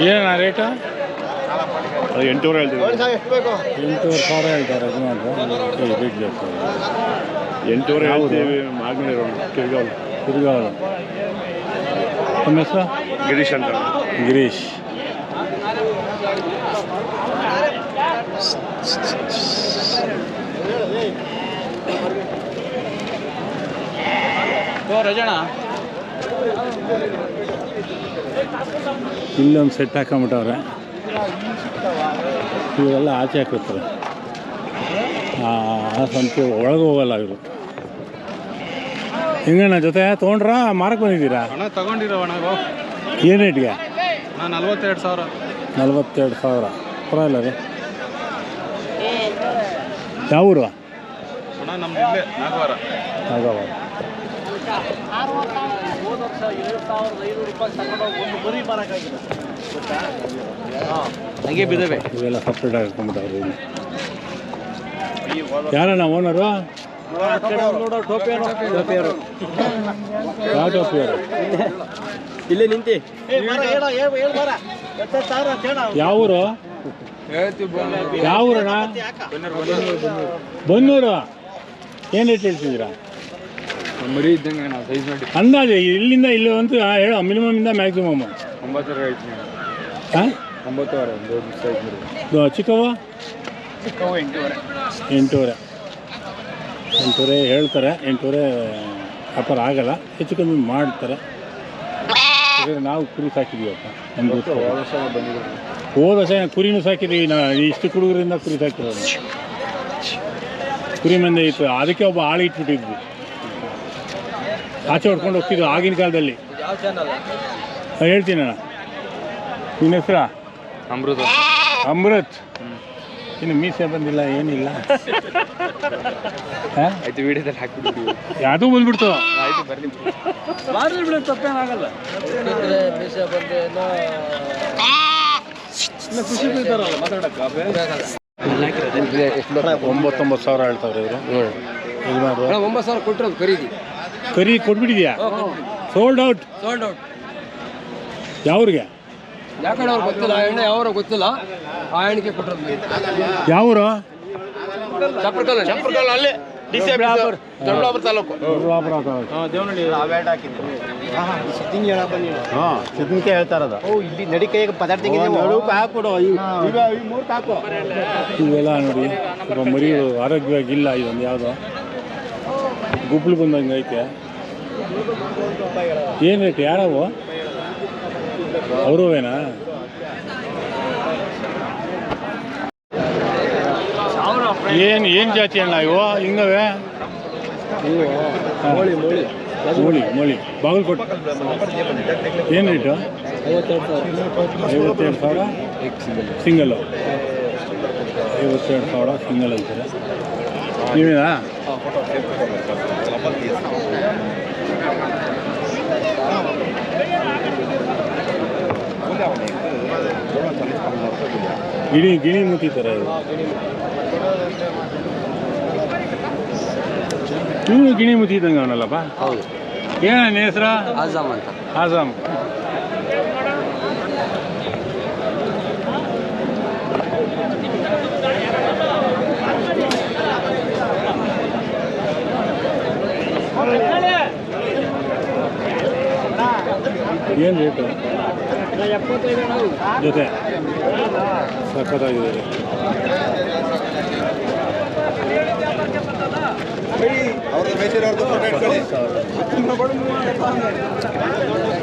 ಏನಣ್ಣ ರೇಟು? ಅದು ಎಂಟೂವರೆ ಹೇಳ್ತೀವಿ. ಎಂಟೂರು ಸಾವಿರ ಹೇಳ್ತಾರೆ ರೇಟ್ ಜಾಸ್ತಿ ಎಂಟೂವರೆ ಹೇಳ್ತೀವಿ ಮಾಗ್ನೇ ತಿರ್ಗಾವ್ ತಿರುಗಾವಲು ತಮ್ಮ ಹೆಸರು? ಗಿರೀಶ್ ಅಂತ. ಗಿರೀಶ್. ರಜಣ ಇಲ್ಲೊಂದು ಸೆಟ್ ಹಾಕೊಂಬಿಟ್ಟವ್ರೆ ಇವೆಲ್ಲ ಆಚೆ ಹಾಕಿರ್ತಾರೆ. ಆ ಆ ಸಂತೆ ಒಳಗೆ ಹೋಗಲ್ಲ ಇವರು. ಹೆಂಗಣ್ಣ ಜೊತೆ ತೊಗೊಂಡ್ರಾ? ಮಾರಕ್ಕೆ ಬಂದಿದ್ದೀರಾ? ಹಣ ತಗೊಂಡಿರೋ ಅಣ್ಣ ಏನು ರೇಟ್ಗೆ ನಾನು ನಲ್ವತ್ತೆರಡು ಸಾವಿರ. ನಲ್ವತ್ತೆರಡು ಸಾವಿರ. ಪರವಾಗಿಲ್ಲ ರೀ. ಯಾವ ಊರು ಅಣ್ಣ ನಮ್ದು ಇಲ್ಲೇ ನಾಗವಾರ. ಹಂಗೆ ಇವೆಲ್ಲ ಸಪ್ರೇಟ್ ಹಾಕೊಂಬಿಟ್ಟವ್ರು ಇಲ್ಲಿ ಯಾರಣ್ಣ ಓನರು ಯಾವ ಟೋಪಿಯವರು ಇಲ್ಲೇ ನಿಂತಿ ಯಾವ ಊರು ಯಾವ ಊರಣ್ಣ ಬನ್ನೂರು ಏನು ರೇಟ್ ಮರಿ ಇದ್ದಂಗೆ ನಾವು ಸೈಜ್ ಮಾಡಿ ಅಂದಾಜು ಇಲ್ಲಿಂದ ಇಲ್ಲಿ ಒಂದು ಹೇಳೋ ಮಿನಿಮಮ್ ಇಂದ ಮ್ಯಾಕ್ಸಿಮಮ್ ಐತಿ ಹಾಂ ಒಂಬತ್ತುವರೆ ಚಿಕ್ಕವ ಚಿಕ್ಕವು ಎಂಟೂವರೆ. ಎಂಟೂವರೆ. ಎಂಟೂವರೆ ಹೇಳ್ತಾರೆ ಎಂಟೂವರೆ ವ್ಯಾಪಾರ ಆಗಲ್ಲ ಹೆಚ್ಚು ಕಮ್ಮಿ ಮಾಡ್ತಾರೆ. ನಾವು ಕುರಿ ಸಾಕಿದೀವಪ್ಪ ನಮ್ಗೆ ಹೋದ ವರ್ಷ ಕುರಿನೂ ಸಾಕಿದೀವಿ ನಾ ಇಷ್ಟು ಹುಡುಗರಿಂದ ಕುರಿ ಸಾಕಿರೋದು. ಕುರಿ ಮಂದಿ ಇತ್ತು ಅದಕ್ಕೆ ಒಬ್ಬ ಆಳು ಇಟ್ಬಿಟ್ಟಿದ್ವಿ. ಆಚೆ ಹೊಡ್ಕೊಂಡು ಹೋಗ್ತಿದ್ರು ಆಗಿನ ಕಾಲದಲ್ಲಿ. ಯಾವ ಚಾನಲ್ ನಾನು ಹೇಳ್ತೀನಣ್ಣ ನಿನ್ನ ಹೆಸರ? ಅಮೃತ. ಅಮೃತ್. ಇನ್ನು ಮೀಸೆ ಬಂದಿಲ್ಲ ಏನಿಲ್ಲ. ಹಾ? ಆಯ್ತು ವಿಡಿಯೋದಲ್ಲಿ ಹಾಕ್ಬಿಡ್ತೀವಿ ಯಾವುದೂ ಬಂದ್ಬಿಡ್ತು. ಆಯ್ತು ಬರ್ಲಿ. ಮಾಡಿದ್ರೆ ಬಿಡ ತಪ್ಪೇನಾಗಲ್ಲ ಖುಷಿ ಬೀಳ್ತಾರಲ್ಲ ಮಾತಾಡಕ್ಕ ಒಂಬತ್ತೊಂಬತ್ತು ಸಾವಿರ ಹೇಳ್ತಾವ್ರೆ ಇವರು. ಒಂಬತ್ತು ಸಾವಿರ ಕೊಟ್ಟಿರೋದು ಖರೀದಿ. ಕರಿ ಕೊಟ್ಬಿಟ್ಟಿದ್ಯಾ? ಸೋಲ್ಡ್ ಔಟ್ ಸೋಲ್ಡ್ ಔಟ್ ಯಾವ್ರಿಗೆ? ಯಾಕಂದ್ರೆ ಅವ್ರು ಗೊತ್ತಿಲ್ಲ? ಆ ಎಣ್ಣೆ ಯಾವ ಗೊತ್ತಿಲ್ಲ? ಆ ಎಣ್ಣೆಗೆ ಕೊಟ್ಟಿರೋದು ಯಾವರು? ಚಪ್ರಕಲ್ಲ. ಚಪ್ರಕಲ್ಲ ಅಲ್ಲೇ ಡಿ ಸಿ ದೊಡ್ಡಬಳ್ಳಾಪುರ ತಾಲೂಕು. ದೇವನಹಳ್ಳಿ. ಹಾಂ ಸಿದ್ಧನಿಕೆ ಹೇಳ್ತಾ ಇರೋದು. ಓ ಇಲ್ಲಿ ನಡಿ ಕೈಗೆ ಪದಾರ್ಥ ಹಾಕ್ಬಿಡು. ಇವೆಲ್ಲ ನೋಡಿ ಮರಿ ಆರೋಗ್ಯವಾಗಿಲ್ಲ ಇದೊಂದು ಯಾವುದೋ. ಗುಬ್ಲು ಬಂದಂಗೆ ಐತೆ. ಏನು ರೇಟ್ ಯಾರವು? ಅವರುವೇನಾ? ಏನು ಏನು ಜಾತಿ ಅಣ್ಣ ಇವು? ಹಿಂಗವೇ. ಮೋಳಿ ಮೋಳಿ. ಬಾಗಲಕೋಟೆ ಏನು ರೇಟು? ಐವತ್ತೆರಡು ಸಾವಿರ? ಸಿಂಗಲ್ಲು ಐವತ್ತೆರಡು ಸಾವಿರ ಸಿಂಗಲ್ ಅಂತಾರೆ? ನೀವೇನಾ? ಗಿಣಿ ಗಿಣಿ ಮುಟ್ಟಿದ್ದಾರೆ ಇದು. ಇವನು ಗಿಣಿ ಮುತ್ತಿದ್ದಂಗೆ ಅವನಲ್ಲಪ್ಪ? ಹೌದು. ಏನ ನಿನ್ನ ಹೆಸರು? ಆಜಾಮ್ ಅಂತ. ಆಜಾಮ್ ಏನು ರೇಟು? ಜೊತೆ. ಸಖತ್ತಾಗಿದೆ.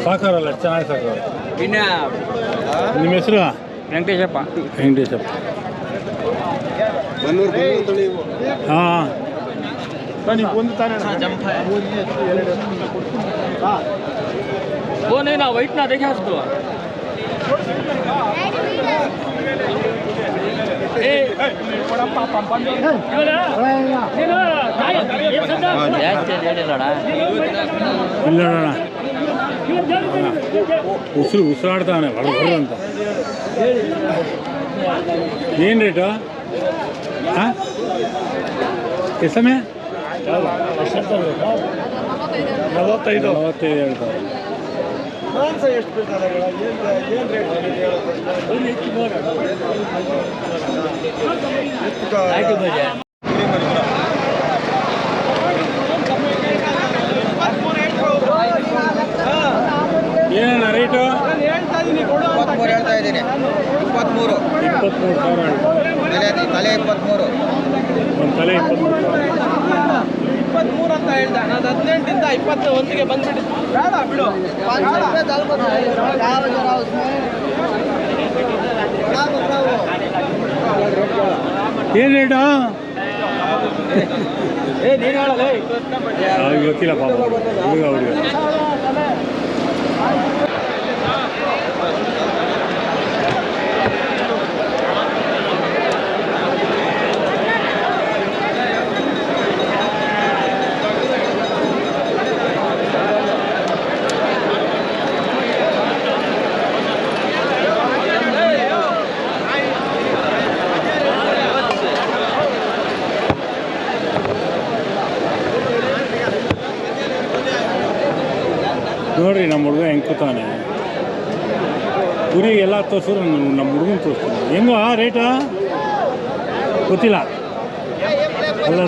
ಸಾಕಾರಲ್ಲ ಚೆನ್ನಾಗಿ ಸಾಕಾರ. ನಿಮ್ಮ ಹೆಸರು? ವೆಂಕಟೇಶಪ್ಪ. ವೆಂಕಟೇಶಪ್ಪ. ಹಾಂ. वो नहीं ना वाइट ना देखे उसको ಇಲ್ಲ ನೋಡೋಣ ಉಸಿರು ಉಸಿರಾಡ್ತಾನೆ ಹೊರ ಹೊರ ಅಂತ ಏನು ರೇಟು ಹಾಂ ಎಷ್ಟು ಸಮಯ ನಲವತ್ತೈದು ನಲವತ್ತೈದು ಹೇಳ್ತಾರೆ ಮಾಂಸ ಎಷ್ಟು ಬೀಳ್ತದೆ ಏನು ಏನು ರೇಟ್ ಏನಣ್ಣ ರೇಟು ಇಪ್ಪತ್ಮೂರು ಹೇಳ್ತಾ ಇದ್ದೀನಿ. ಇಪ್ಪತ್ಮೂರು. ಇಪ್ಪತ್ತ್ಮೂರು ಸಾವಿರ. ತಲೆ ಇಪ್ಪತ್ಮೂರು. ಒಂದು ತಲೆ ಇಪ್ಪತ್ತ್ಮೂರು ಸಾವಿರ ಇಪ್ಪತ್ಮೂರು ಅಂತ ಹೇಳ್ದೆ ನಾನು ಹದಿನೆಂಟಿಂದ ಇಪ್ಪತ್ತು ಒಂದಿಗೆ ಬಂದ್ಬಿಟ್ಟು ಬೇಡ ಬಿಡು. ಏನು ರೇಟು ಏ ನೀನು ಹೇಳಲ್ಲ ಅವ್ರಿಗೆ ಗೊತ್ತಿಲ್ಲ ಪಾಪ. ಹುಡುಗ ನೋಡ್ರಿ ನಮ್ಮ ಹುಡುಗ ಹೆಂಗೆ ಕೂತಾನೆ. ಗುರಿ ಎಲ್ಲ ತೋರಿಸಿದ್ರು ನಮ್ಮ ಹುಡುಗನ ತೋರಿಸ್ತೀನಿ. ಹೆಂಗೋ ರೇಟಾ ಗೊತ್ತಿಲ್ಲ. ಅಲ್ಲ